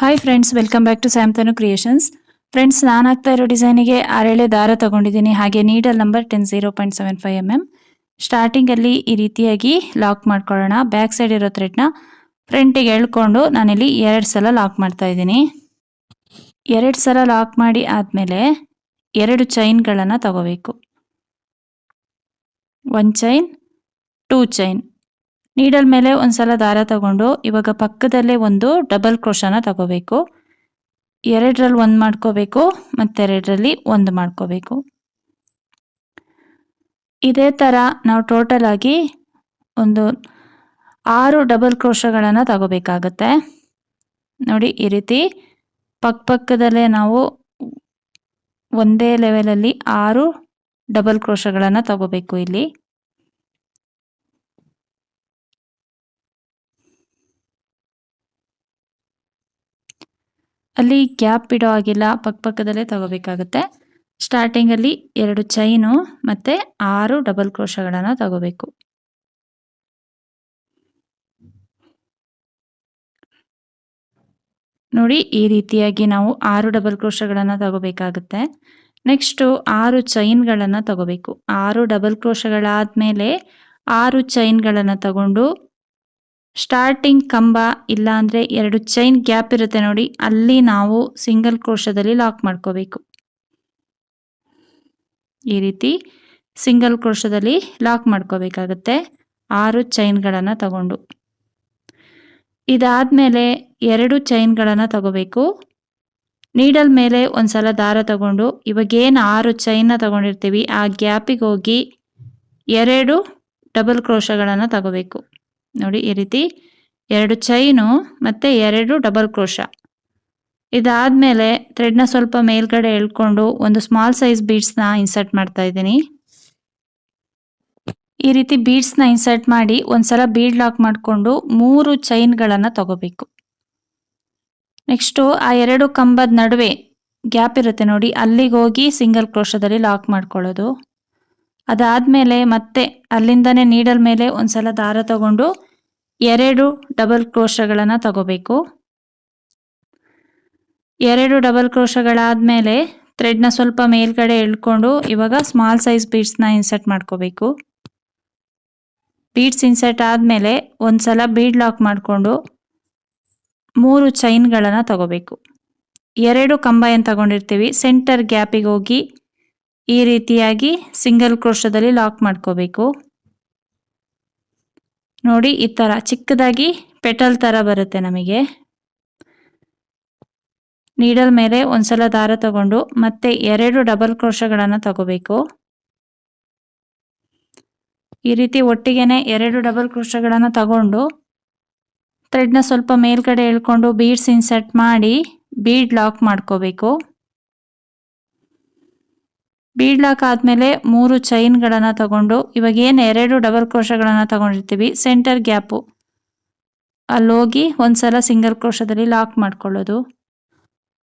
Hi friends welcome back to Samtanu creations friends ನಾನು ಆಗ್ತಾ ಇರೋ ಡಿಸೈನಿಗೆ ಅರೆಳೆ ದಾರ ತಗೊಂಡಿದ್ದೀನಿ. ಹಾಗೆ needle number ten zero point seven five M M ಸ್ಟಾರ್ಟಿಂಗಲ್ಲಿ ಈ ರೀತಿಯಾಗಿ ಲಾಕ್ ಮಾಡ್ಕೊಳ್ಳೋಣ. ಬ್ಯಾಕ್ ಸೈಡ್ ಇರೋ ಥ್ರೆಡ್ನ ಫ್ರಂಟಿಗೆ ಎಳ್ಕೊಂಡು ನಾನಿಲ್ಲಿ ಎರಡು ಸಲ ಲಾಕ್ ಮಾಡ್ತಾ ಇದ್ದೀನಿ. ಎರಡು ಸಲ ಲಾಕ್ ಮಾಡಿ ಆದಮೇಲೆ ಎರಡು ಚೈನ್ಗಳನ್ನು ತಗೋಬೇಕು. One chain two chain needle ಮೇಲೆ ಒಂದ್ಸಲ ದಾರ ತಗೊಂಡು ಇವಾಗ ಪಕ್ಕದಲ್ಲೇ ಒಂದು ಡಬಲ್ ಕ್ರೋಶನ ತಗೋಬೇಕು. ಎರಡರಲ್ಲಿ ಒಂದು ಮಾಡ್ಕೋಬೇಕು, ಮತ್ತೆರಡರಲ್ಲಿ ಒಂದು ಮಾಡ್ಕೋಬೇಕು. ಇದೇ ಥರ ನಾವು ಟೋಟಲ್ ಆಗಿ ಒಂದು ಆರು ಡಬಲ್ ಕ್ರೋಶಗಳನ್ನು ತಗೋಬೇಕಾಗತ್ತೆ. ನೋಡಿ, ಈ ರೀತಿ ಪಕ್ಕ ಪಕ್ಕದಲ್ಲೇ ನಾವು ಒಂದೇ ಲೆವೆಲಲ್ಲಿ ಆರು ಡಬಲ್ ಕ್ರೋಶಗಳನ್ನು ತಗೋಬೇಕು ಇಲ್ಲಿ. ಅಲ್ಲಿ ಗ್ಯಾಪ್ ಬಿಡೋ ಆಗಿಲ್ಲ ಪಕ್ಕಪಕ್ಕದಲ್ಲೇ ತಗೋಬೇಕಾಗುತ್ತೆ. ಸ್ಟಾರ್ಟಿಂಗಲ್ಲಿ ಎರಡು ಚೈನು ಮತ್ತೆ ಆರು ಡಬಲ್ ಕ್ರೋಶಗಳನ್ನು ತಗೋಬೇಕು. ನೋಡಿ ಈ ರೀತಿಯಾಗಿ ನಾವು ಆರು ಡಬಲ್ ಕ್ರೋಶಗಳನ್ನು ತಗೋಬೇಕಾಗುತ್ತೆ. ನೆಕ್ಸ್ಟು ಆರು ಚೈನ್ಗಳನ್ನು ತಗೋಬೇಕು. ಆರು ಡಬಲ್ ಕ್ರೋಶಗಳಾದಮೇಲೆ ಆರು ಚೈನ್ಗಳನ್ನು ತಗೊಂಡು ಸ್ಟಾರ್ಟಿಂಗ್ ಕಂಬ ಇಲ್ಲ ಅಂದರೆ ಎರಡು ಚೈನ್ ಗ್ಯಾಪ್ ಇರುತ್ತೆ ನೋಡಿ, ಅಲ್ಲಿ ನಾವು ಸಿಂಗಲ್ ಕ್ರೋಶದಲ್ಲಿ ಲಾಕ್ ಮಾಡ್ಕೋಬೇಕು. ಈ ರೀತಿ ಸಿಂಗಲ್ ಕ್ರೋಶದಲ್ಲಿ ಲಾಕ್ ಮಾಡ್ಕೋಬೇಕಾಗತ್ತೆ ಆರು ಚೈನ್ಗಳನ್ನು ತಗೊಂಡು. ಇದಾದಮೇಲೆ ಎರಡು ಚೈನ್ಗಳನ್ನು ತಗೋಬೇಕು. ನೀಡಲ್ ಮೇಲೆ ಒಂದ್ಸಲ ದಾರ ತಗೊಂಡು, ಇವಾಗೇನು ಆರು ಚೈನ್ನ ತಗೊಂಡಿರ್ತೀವಿ, ಆ ಗ್ಯಾಪಿಗೆ ಹೋಗಿ ಎರಡು ಡಬಲ್ ಕ್ರೋಶಗಳನ್ನು ತಗೋಬೇಕು. ನೋಡಿ ಈ ರೀತಿ ಎರಡು ಚೈನು ಮತ್ತು ಎರಡು ಡಬಲ್ ಕ್ರೋಶ ಇದಾದಮೇಲೆ ಥ್ರೆಡ್ನ ಸ್ವಲ್ಪ ಮೇಲ್ಗಡೆ ಎಳ್ಕೊಂಡು ಒಂದು ಸ್ಮಾಲ್ ಸೈಜ್ ಬೀಡ್ಸ್ನ ಇನ್ಸರ್ಟ್ ಮಾಡ್ತಾ ಇದ್ದೀನಿ. ಈ ರೀತಿ ಬೀಡ್ಸ್ನ ಇನ್ಸರ್ಟ್ ಮಾಡಿ ಒಂದ್ಸಲ ಬೀಡ್ ಲಾಕ್ ಮಾಡಿಕೊಂಡು ಮೂರು ಚೈನ್ಗಳನ್ನು ತಗೋಬೇಕು. ನೆಕ್ಸ್ಟು ಆ ಎರಡು ಕಂಬದ ನಡುವೆ ಗ್ಯಾಪ್ ಇರುತ್ತೆ ನೋಡಿ ಅಲ್ಲಿಗೆ ಹೋಗಿ ಸಿಂಗಲ್ ಕ್ರೋಶದಲ್ಲಿ ಲಾಕ್ ಮಾಡ್ಕೊಳ್ಳೋದು. ಅದಾದಮೇಲೆ ಮತ್ತೆ ಅಲ್ಲಿಂದನೇ ನೀಡಲ್ ಮೇಲೆ ಒಂದ್ಸಲ ದಾರ ತಗೊಂಡು ಎರಡು ಡಬಲ್ ಕ್ರೋಶಗಳನ್ನು ತಗೋಬೇಕು. ಎರಡು ಡಬಲ್ ಕ್ರೋಶಗಳಾದಮೇಲೆ ಥ್ರೆಡ್ನ ಸ್ವಲ್ಪ ಮೇಲ್ಗಡೆ ಎಳ್ಕೊಂಡು ಇವಾಗ ಸ್ಮಾಲ್ ಸೈಜ್ ಬೀಡ್ಸ್ನ ಇನ್ಸರ್ಟ್ ಮಾಡ್ಕೋಬೇಕು. ಬೀಡ್ಸ್ ಇನ್ಸರ್ಟ್ ಆದಮೇಲೆ ಒಂದ್ಸಲ ಬೀಡ್ ಲಾಕ್ ಮಾಡಿಕೊಂಡು ಮೂರು ಚೈನ್ಗಳನ್ನು ತಗೋಬೇಕು. ಎರಡು ಕಂಬ ಏನು ತಗೊಂಡಿರ್ತೀವಿ ಸೆಂಟರ್ ಗ್ಯಾಪಿಗೆ ಹೋಗಿ ಈ ರೀತಿಯಾಗಿ ಸಿಂಗಲ್ ಕ್ರೋಶದಲ್ಲಿ ಲಾಕ್ ಮಾಡ್ಕೋಬೇಕು. ನೋಡಿ, ಈ ಥರ ಚಿಕ್ಕದಾಗಿ ಪೆಟಲ್ ಥರ ಬರುತ್ತೆ ನಮಗೆ. ನೀಡಲ್ ಮೇಲೆ ಒಂದ್ಸಲ ದಾರ ತಗೊಂಡು ಮತ್ತೆ ಎರಡು ಡಬಲ್ ಕ್ರೋಶಗಳನ್ನು ತಗೋಬೇಕು. ಈ ರೀತಿ ಒಟ್ಟಿಗೆನೆ ಎರಡು ಡಬಲ್ ಕ್ರೋಶಗಳನ್ನು ತಗೊಂಡು ಥ್ರೆಡ್ನ ಸ್ವಲ್ಪ ಮೇಲ್ಗಡೆ ಎಳ್ಕೊಂಡು ಬೀಡ್ಸ್ ಇನ್ಸರ್ಟ್ ಮಾಡಿ ಬೀಡ್ ಲಾಕ್ ಮಾಡ್ಕೋಬೇಕು. ಬೀಡ್ ಲಾಕ್ ಆದಮೇಲೆ ಮೂರು ಚೈನ್ಗಳನ್ನು ತಗೊಂಡು, ಇವಾಗ ಏನು ಎರಡು ಡಬಲ್ ಕ್ರೋಶಗಳನ್ನು ತಗೊಂಡಿರ್ತೀವಿ ಸೆಂಟರ್ ಗ್ಯಾಪು ಅಲ್ಲಿ ಹೋಗಿ ಒಂದ್ಸಲ ಸಿಂಗಲ್ ಕ್ರೋಶದಲ್ಲಿ ಲಾಕ್ ಮಾಡ್ಕೊಳ್ಳೋದು.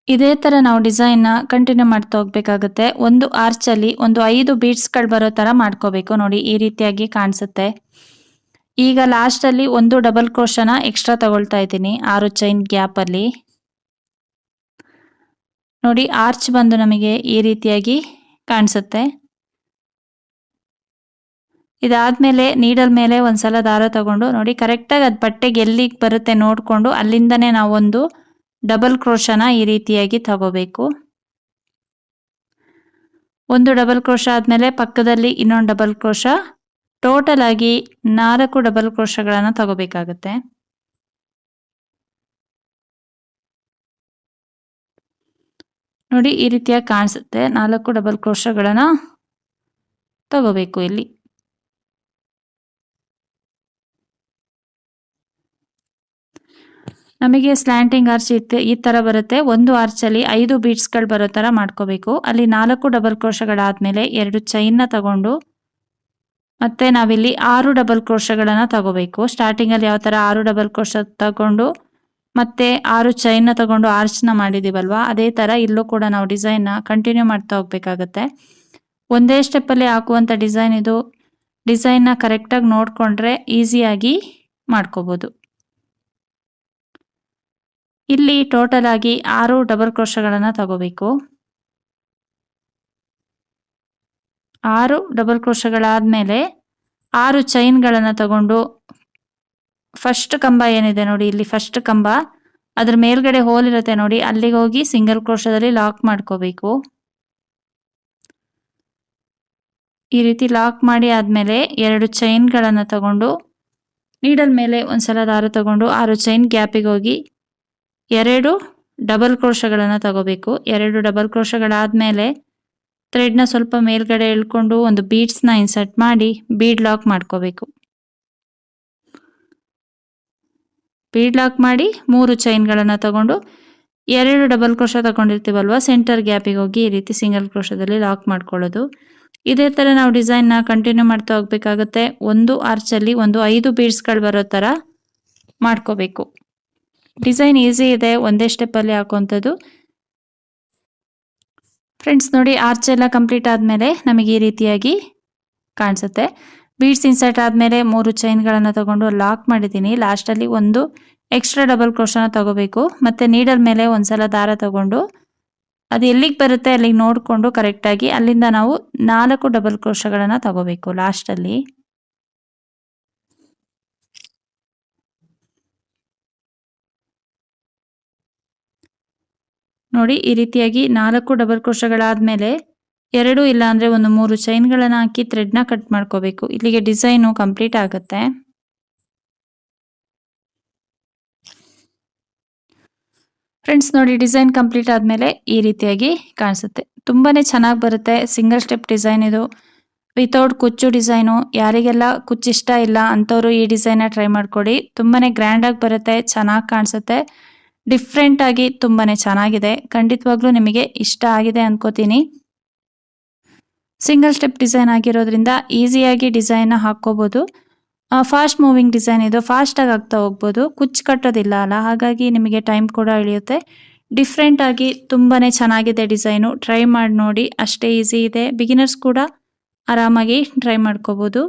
ಇದೇ ಥರ ನಾವು ಡಿಸೈನ್ನ ಕಂಟಿನ್ಯೂ ಮಾಡ್ತಾ ಹೋಗ್ಬೇಕಾಗುತ್ತೆ. ಒಂದು ಆರ್ಚಲ್ಲಿ ಒಂದು ಐದು ಬೀಡ್ಸ್ಗಳು ಬರೋ ಥರ ಮಾಡ್ಕೋಬೇಕು. ನೋಡಿ, ಈ ರೀತಿಯಾಗಿ ಕಾಣಿಸುತ್ತೆ. ಈಗ ಲಾಸ್ಟಲ್ಲಿ ಒಂದು ಡಬಲ್ ಕ್ರೋಶನ ಎಕ್ಸ್ಟ್ರಾ ತಗೊಳ್ತಾ ಇದ್ದೀನಿ, ಆರು ಚೈನ್ ಗ್ಯಾಪಲ್ಲಿ ನೋಡಿ ಆರ್ಚ್ ಬಂದು ನಮಗೆ ಈ ರೀತಿಯಾಗಿ ಕಾಣಿಸುತ್ತೆ. ಇದಾದ್ಮೇಲೆ ನೀಡಲ್ ಮೇಲೆ ಒಂದ್ಸಲ ದಾರ ತಗೊಂಡು ನೋಡಿ, ಕರೆಕ್ಟಾಗಿ ಅದು ಬಟ್ಟೆಗೆ ಎಲ್ಲಿಗೆ ಬರುತ್ತೆ ನೋಡಿಕೊಂಡು ಅಲ್ಲಿಂದನೇ ನಾವು ಒಂದು ಡಬಲ್ ಕ್ರೋಶನ ಈ ರೀತಿಯಾಗಿ ತಗೋಬೇಕು. ಒಂದು ಡಬಲ್ ಕ್ರೋಶ ಆದಮೇಲೆ ಪಕ್ಕದಲ್ಲಿ ಇನ್ನೊಂದು ಡಬಲ್ ಕ್ರೋಶ. ಟೋಟಲ್ ಆಗಿ ನಾಲ್ಕು ಡಬಲ್ ಕ್ರೋಶಗಳನ್ನು ತಗೋಬೇಕಾಗತ್ತೆ. ನೋಡಿ ಈ ರೀತಿಯಾಗಿ ಕಾಣಿಸುತ್ತೆ. ನಾಲ್ಕು ಡಬಲ್ ಕ್ರೋಶಗಳನ್ನು ತಗೋಬೇಕು ಇಲ್ಲಿ. ನಮಗೆ ಸ್ಲ್ಯಾಂಟಿಂಗ್ ಆರ್ಚ್ ಇತ್ತೆ, ಈ ಥರ ಬರುತ್ತೆ. ಒಂದು ಆರ್ಚಲ್ಲಿ ಐದು ಬೀಡ್ಸ್ಗಳು ಬರೋ ಥರ ಮಾಡ್ಕೋಬೇಕು. ಅಲ್ಲಿ ನಾಲ್ಕು ಡಬಲ್ ಕ್ರೋಶಗಳಾದಮೇಲೆ ಎರಡು ಚೈನ್ನ ತಗೊಂಡು ಮತ್ತೆ ನಾವಿಲ್ಲಿ ಆರು ಡಬಲ್ ಕ್ರೋಶಗಳನ್ನು ತಗೋಬೇಕು. ಸ್ಟಾರ್ಟಿಂಗಲ್ಲಿ ಯಾವ ಥರ ಆರು ಡಬಲ್ ಕ್ರೋಶ ತಗೊಂಡು ಮತ್ತೆ ಆರು ಚೈನ್ನ ತಗೊಂಡು ಆರ್ಚ್ನ ಮಾಡಿದೀವಲ್ವಾ? ಅದೇ ಥರ ಇಲ್ಲೂ ಕೂಡ ನಾವು ಡಿಸೈನ್ನ ಕಂಟಿನ್ಯೂ ಮಾಡ್ತಾ ಹೋಗ್ಬೇಕಾಗತ್ತೆ. ಒಂದೇ ಸ್ಟೆಪ್ಪಲ್ಲಿ ಹಾಕುವಂಥ ಡಿಸೈನ್ ಇದು ಡಿಸೈನ್ನ ಕರೆಕ್ಟಾಗಿ ನೋಡಿಕೊಂಡ್ರೆ ಈಸಿಯಾಗಿ ಮಾಡ್ಕೋಬೋದು. ಇಲ್ಲಿ ಟೋಟಲ್ ಆಗಿ ಆರು ಡಬಲ್ ಕ್ರೋಶಗಳನ್ನು ತಗೋಬೇಕು. ಆರು ಡಬಲ್ ಕ್ರೋಶಗಳಾದಮೇಲೆ ಆರು ಚೈನ್ಗಳನ್ನು ತಗೊಂಡು ಫಸ್ಟ್ ಕಂಬ ಏನಿದೆ ನೋಡಿ, ಇಲ್ಲಿ ಫಸ್ಟ್ ಕಂಬ, ಅದ್ರ ಮೇಲ್ಗಡೆ ಹೋಲ್ ಇರುತ್ತೆ ನೋಡಿ, ಅಲ್ಲಿಗೆ ಹೋಗಿ ಸಿಂಗಲ್ ಕ್ರೋಶದಲ್ಲಿ ಲಾಕ್ ಮಾಡ್ಕೋಬೇಕು. ಈ ರೀತಿ ಲಾಕ್ ಮಾಡಿ ಆದ್ಮೇಲೆ ಎರಡು ಚೈನ್ಗಳನ್ನು ತಗೊಂಡು ನೀಡಲ್ ಮೇಲೆ ಒಂದ್ಸಲ ದಾರ ತಗೊಂಡು, ಆರು ಚೈನ್ ಗ್ಯಾಪಿಗೆ ಹೋಗಿ ಎರಡು ಡಬಲ್ ಕ್ರೋಶಗಳನ್ನು ತಗೋಬೇಕು. ಎರಡು ಡಬಲ್ ಕ್ರೋಶಗಳಾದ್ಮೇಲೆ ಥ್ರೆಡ್ನ ಸ್ವಲ್ಪ ಮೇಲ್ಗಡೆ ಎಳ್ಕೊಂಡು ಒಂದು ಬೀಡ್ಸ್ನ ಇನ್ಸರ್ಟ್ ಮಾಡಿ ಬೀಡ್ ಲಾಕ್ ಮಾಡ್ಕೋಬೇಕು. ಬೀಡ್ ಲಾಕ್ ಮಾಡಿ ಮೂರು ಚೈನ್ಗಳನ್ನು ತಗೊಂಡು ಎರಡು ಡಬಲ್ ಕ್ರೋಶ ತಗೊಂಡಿರ್ತೀವಲ್ವ? ಸೆಂಟರ್ ಗ್ಯಾಪಿಗೆ ಹೋಗಿ ಈ ರೀತಿ ಸಿಂಗಲ್ ಕ್ರೋಶದಲ್ಲಿ ಲಾಕ್ ಮಾಡ್ಕೊಳ್ಳೋದು. ಇದೇ ಥರ ನಾವು ಡಿಸೈನ್ನ ಕಂಟಿನ್ಯೂ ಮಾಡ್ತಾ ಹೋಗ್ಬೇಕಾಗುತ್ತೆ. ಒಂದು ಆರ್ಚಲ್ಲಿ ಒಂದು ಐದು ಬೀಡ್ಸ್ಗಳು ಬರೋ ಥರ ಮಾಡ್ಕೋಬೇಕು. ಡಿಸೈನ್ ಈಸಿ ಇದೆ, ಒಂದೇ ಸ್ಟೆಪ್ಪಲ್ಲಿ ಹಾಕುವಂಥದ್ದು. ಫ್ರೆಂಡ್ಸ್ ನೋಡಿ ಆರ್ಚ್ ಎಲ್ಲ ಕಂಪ್ಲೀಟ್ ಆದಮೇಲೆ ನಮಗೆ ಈ ರೀತಿಯಾಗಿ ಕಾಣಿಸುತ್ತೆ. ಬೀಡ್ಸ್ ಇನ್ಸರ್ಟ್ ಆದಮೇಲೆ ಮೂರು ಚೈನ್ಗಳನ್ನು ತಗೊಂಡು ಲಾಕ್ ಮಾಡಿದ್ದೀನಿ. ಲಾಸ್ಟಲ್ಲಿ ಒಂದು ಎಕ್ಸ್ಟ್ರಾ ಡಬಲ್ ಕ್ರೋಶನ ತಗೋಬೇಕು. ಮತ್ತು ನೀಡಲ್ ಮೇಲೆ ಒಂದ್ಸಲ ದಾರ ತಗೊಂಡು ಅದು ಎಲ್ಲಿಗೆ ಬರುತ್ತೆ ಅಲ್ಲಿಗೆ ನೋಡಿಕೊಂಡು ಕರೆಕ್ಟಾಗಿ ಅಲ್ಲಿಂದ ನಾವು ನಾಲ್ಕು ಡಬಲ್ ಕ್ರೋಶಗಳನ್ನು ತಗೋಬೇಕು ಲಾಸ್ಟಲ್ಲಿ ನೋಡಿ ಈ ರೀತಿಯಾಗಿ ನಾಲ್ಕು ಡಬಲ್ ಕ್ರೋಶಗಳಾದಮೇಲೆ ಎರಡು ಇಲ್ಲ ಅಂದರೆ ಒಂದು ಮೂರು ಚೈನ್ಗಳನ್ನು ಹಾಕಿ ಥ್ರೆಡ್ನ ಕಟ್ ಮಾಡ್ಕೋಬೇಕು. ಇಲ್ಲಿಗೆ ಡಿಸೈನು ಕಂಪ್ಲೀಟ್ ಆಗುತ್ತೆ. ಫ್ರೆಂಡ್ಸ್ ನೋಡಿ ಡಿಸೈನ್ ಕಂಪ್ಲೀಟ್ ಆದಮೇಲೆ ಈ ರೀತಿಯಾಗಿ ಕಾಣಿಸುತ್ತೆ. ತುಂಬಾ ಚೆನ್ನಾಗಿ ಬರುತ್ತೆ. ಸಿಂಗಲ್ ಸ್ಟೆಪ್ ಡಿಸೈನ್ ಇದು. ವಿತೌಟ್ ಕುಚ್ಚು ಡಿಸೈನು ಯಾರಿಗೆಲ್ಲ ಕುಚ್ಚು ಇಷ್ಟ ಇಲ್ಲ ಅಂಥವ್ರು ಈ ಡಿಸೈನ್ನ ಟ್ರೈ ಮಾಡ್ಕೊಡಿ. ತುಂಬಾ ಗ್ರ್ಯಾಂಡಾಗಿ ಬರುತ್ತೆ, ಚೆನ್ನಾಗಿ ಕಾಣಿಸುತ್ತೆ. ಡಿಫ್ರೆಂಟಾಗಿ ತುಂಬಾ ಚೆನ್ನಾಗಿದೆ. ಖಂಡಿತವಾಗ್ಲೂ ನಿಮಗೆ ಇಷ್ಟ ಆಗಿದೆ ಅನ್ಕೋತೀನಿ. ಸಿಂಗಲ್ ಸ್ಟೆಪ್ ಡಿಸೈನ್ ಆಗಿರೋದ್ರಿಂದ ಈಸಿಯಾಗಿ ಡಿಸೈನ್ನ ಹಾಕ್ಕೋಬೋದು. ಫಾಸ್ಟ್ ಮೂವಿಂಗ್ ಡಿಸೈನ್ ಇದು ಫಾಸ್ಟಾಗಿ ಆಗ್ತಾ ಹೋಗ್ಬೋದು. ಕುಚ್ಚು ಕಟ್ಟೋದಿಲ್ಲ ಅಲ್ಲ? ಹಾಗಾಗಿ ನಿಮಗೆ ಟೈಮ್ ಕೂಡ ಇಳಿಯುತ್ತೆ. ಡಿಫ್ರೆಂಟಾಗಿ ತುಂಬಾ ಚೆನ್ನಾಗಿದೆ ಡಿಸೈನು ಟ್ರೈ ಮಾಡಿ ನೋಡಿ. ಅಷ್ಟೇ ಈಸಿ ಇದೆ. ಬಿಗಿನರ್ಸ್ ಕೂಡ ಆರಾಮಾಗಿ ಟ್ರೈ ಮಾಡ್ಕೋಬೋದು.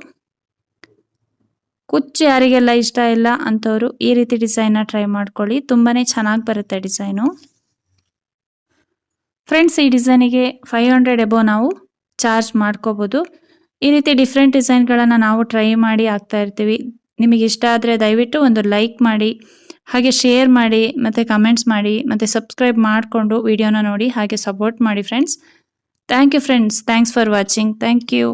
ಕುಚ್ಚು ಯಾರಿಗೆಲ್ಲ ಇಷ್ಟ ಇಲ್ಲ ಅಂಥವ್ರು ಈ ರೀತಿ ಡಿಸೈನ್ನ ಟ್ರೈ ಮಾಡ್ಕೊಳ್ಳಿ. ತುಂಬಾ ಚೆನ್ನಾಗಿ ಬರುತ್ತೆ ಡಿಸೈನು ಫ್ರೆಂಡ್ಸ್ ಈ ಡಿಸೈನಿಗೆ ಫೈವ್ ಹಂಡ್ರೆಡ್ ಎಬೋ ನಾವು ಚಾರ್ಜ್ ಮಾಡ್ಕೋಬೋದು. ಈ ರೀತಿ ಡಿಫ್ರೆಂಟ್ ಡಿಸೈನ್ಗಳನ್ನು ನಾವು ಟ್ರೈ ಮಾಡಿ ಹಾಕ್ತಾ ಇರ್ತೀವಿ. ನಿಮಗೆ ಇಷ್ಟ ಆದರೆ ದಯವಿಟ್ಟು ಒಂದು ಲೈಕ್ ಮಾಡಿ, ಹಾಗೆ ಶೇರ್ ಮಾಡಿ, ಮತ್ತು ಕಮೆಂಟ್ಸ್ ಮಾಡಿ, ಮತ್ತು ಸಬ್ಸ್ಕ್ರೈಬ್ ಮಾಡಿಕೊಂಡು ವಿಡಿಯೋನ ನೋಡಿ ಹಾಗೆ ಸಪೋರ್ಟ್ ಮಾಡಿ friends. Thank you friends. Thanks for watching. Thank you.